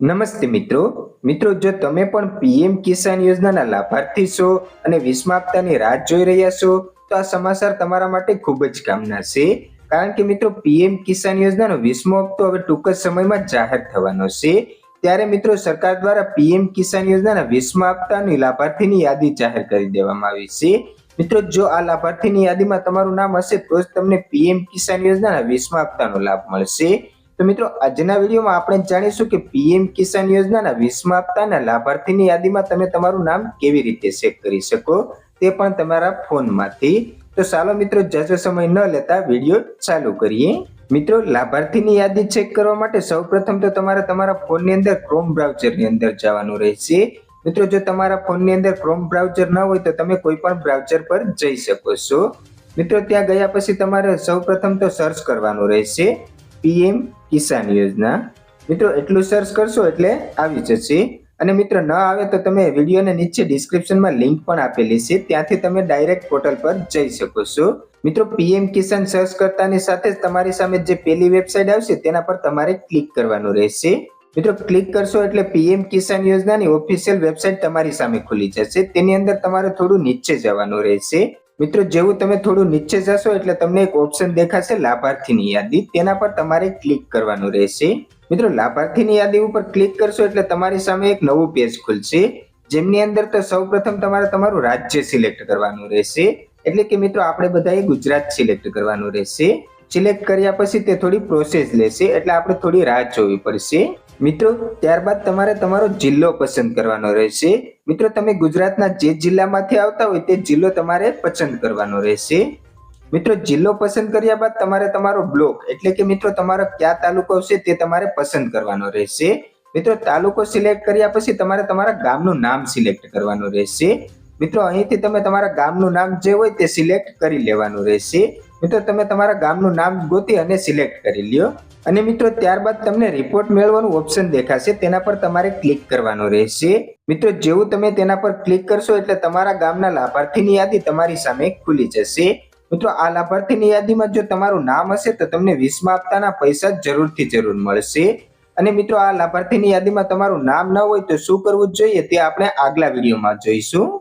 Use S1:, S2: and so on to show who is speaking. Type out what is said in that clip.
S1: નમસ્તે મિત્રો. મિત્રો, જો તમે પણ પીએમ કિસાન યોજનાના લાભાર્થી છો અને વીસમા હપ્તાની રાહ જોઈ રહ્યા છો, તો આ સમાચાર તમારા માટે ખૂબ જ કામના છે. કારણ કે મિત્રો, પીએમ કિસાન યોજનાનો વીસમો હપ્તો હવે ટૂંક જ સમયમાં જાહેર થવાનો છે. ત્યારે મિત્રો, સરકાર દ્વારા પીએમ કિસાન યોજનાના વીસમા હપ્તાની લાભાર્થીની યાદી જાહેર કરી દેવામાં આવી છે. મિત્રો, જો આ લાભાર્થીની યાદીમાં તમારું નામ હશે, તો જ તમને પીએમ કિસાન યોજનાના વીસમા હપ્તાનો લાભ મળશે. તો મિત્રો, આજના વિડીયોમાં આપણે જાણીશું કે પીએમ કિસાન યોજનાના વીસમા હપ્તાના લાભાર્થીની યાદીમાં તમે તમારું નામ કેવી રીતે ચેક કરી શકો તે પણ તમારા ફોનમાંથી. તો ચાલો મિત્રો, જાજો સમય ન લેતા વીડિયો ચાલુ કરીએ. મિત્રો, લાભાર્થીની યાદી ચેક કરવા માટે સૌપ્રથમ તો તમારે તમારા ફોનની અંદર ક્રોમ બ્રાઉઝરની અંદર જવાનું રહેશે. મિત્રો, જો તમારા ફોનની અંદર ક્રોમ બ્રાઉઝર ન હોય તો તમે કોઈ પણ બ્રાઉઝર પર જઈ શકો છો. મિત્રો, ત્યાં ગયા પછી તમારે સૌપ્રથમ તો સર્ચ કરવાનું રહેશે. પીએમ કિસાન યોજના મિત્રો, એટલું સર્ચ કરશો એટલે આવી જશે. અને મિત્રો, ન આવે તો તમે વિડીયોને નીચે ડિસ્ક્રિપ્શનમાં લિંક પણ આપેલી છે. ત્યાંથી તમે ડાયરેક્ટ પોર્ટલ પર જઈ શકો છો. મિત્રો પીએમ કિસાન સર્ચ કરતાની સાથે જ તમારી સામે જે પેલી વેબસાઇટ આવશે, તેના પર તમારે ક્લિક કરવાનું રહેશે. મિત્રો ક્લિક કરશો એટલે પીએમ કિસાન યોજનાની ઓફિશિયલ વેબસાઇટ તમારી સામે ખુલી જશે. તેની અંદર તમારે થોડું નીચે જવાનું રહેશે. મિત્રો, જેવું તમે થોડું નીચે જશો એટલે તમને એક ઓપ્શન દેખાશે લાભાર્થીની યાદી. તેના પર તમારે ક્લિક કરવાનું રહેશે. મિત્રો, લાભાર્થીની યાદી ઉપર ક્લિક કરશો એટલે તમારી સામે એક નવું પેજ ખુલશે, જેમની અંદર તો સૌપ્રથમ તમારે તમારું રાજ્ય સિલેક્ટ કરવાનું રહેશે. એટલે કે મિત્રો, આપણે બધાએ ગુજરાત સિલેક્ટ કરવાનું રહેશે. સિલેક્ટ કર્યા પછી તે થોડી પ્રોસેસ લેશે, એટલે આપણે થોડી રાહ જોવી પડશે. મિત્રો, ત્યારબાદ તમારે તમારો જિલ્લો પસંદ કરવાનો રહેશે. મિત્રો, તમે ગુજરાતના જે જિલ્લામાંથી આવતા હોય તે જિલ્લો તમારે પસંદ કરવાનો રહેશે. મિત્રો, જિલ્લો પસંદ કર્યા બાદ તમારે તમારો બ્લોક, એટલે કે મિત્રો, તમારો કયા તાલુકો છે તે તમારે પસંદ કરવાનો રહેશે. મિત્રો, તાલુકો સિલેક્ટ કર્યા પછી તમારે તમારા ગામનું નામ સિલેક્ટ કરવાનું રહેશે. મિત્રો, અહીંથી તમે તમારા ગામનું નામ જે હોય તે સિલેક્ટ કરી લેવાનું રહેશે. મિત્રો, તમે તમારા ગામનું નામ ગોતી અને સિલેક્ટ કરી લ્યો. અને મિત્રો, ત્યારબાદ તમને રિપોર્ટ મેળવવાનું ઓપ્શન દેખાશે. તેના પર તમારે ક્લિક કરવાનું રહેશે. મિત્રો, જેવું તમે તેના પર ક્લિક કરશો એટલે તમારા ગામના લાભાર્થીની યાદી તમારી સામે ખુલી જશે. મિત્રો, આ લાભાર્થીની યાદીમાં જો તમારું નામ હશે, તો તમને વીસમા હપ્તાના પૈસા જરૂરથી જરૂર મળશે. અને મિત્રો, આ લાભાર્થીની યાદીમાં તમારું નામ ન હોય તો શું કરવું જોઈએ તે આપણે આગલા વિડીયોમાં જોઈશું.